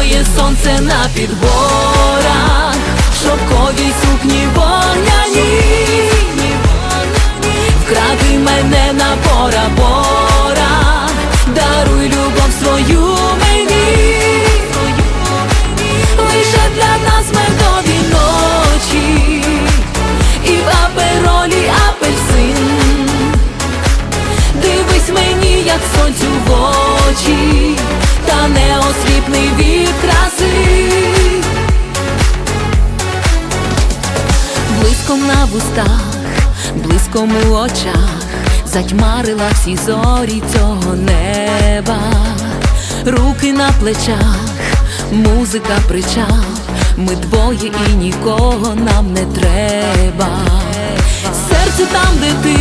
твоє сонце на підборах, шовковій сукні вогняні, вкради мене на пора бора, даруй любов свою мені, лише для нас медові ночі, і в аперолі апельсин. Дивись мені, як сонцю в очі, та не осліпний від краси. Блиском на вустах, блиском у очах, затьмарила всі зорі цього неба, руки на плечах, музика причал, ми двоє і нікого нам не треба. Серце там, де ти,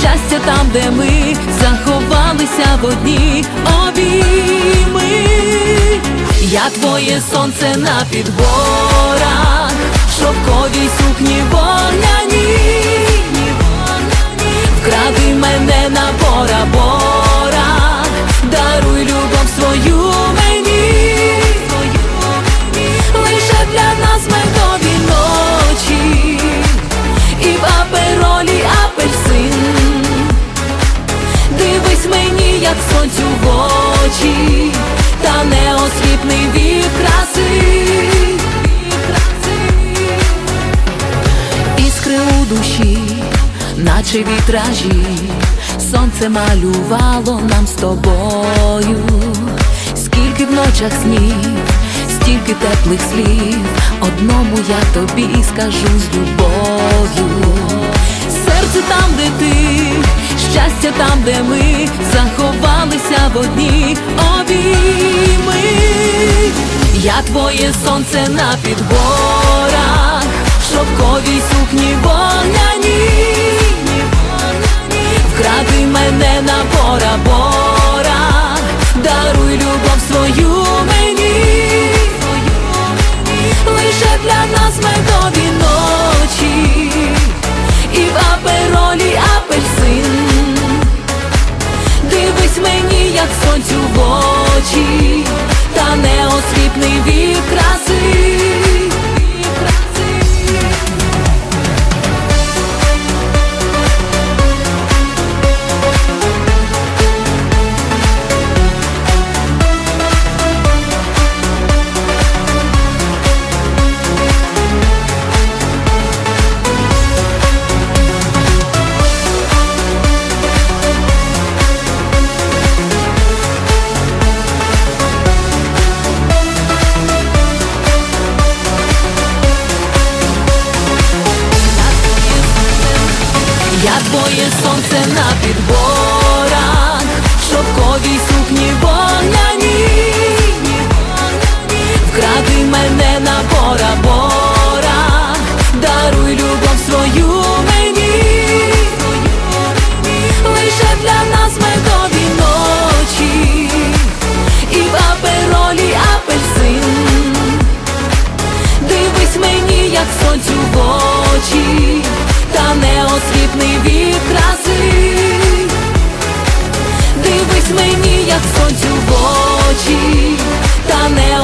щастя там, де ми в одні обійми. Я твоє сонце на підборах, як сонцю в очі, та не осліпний від краси. Іскри у душі, наче вітражі, сонце малювало нам з тобою, скільки в ночах снів, стільки теплих слів, одному я тобі скажу з любов'ю. Серце там, де ти, щастя там, де ми в одні обійми. Я твоє сонце на підборах, як сонцю в очі, та не осліпний від краси. Сонце на підборах, як сонцю в очі, та не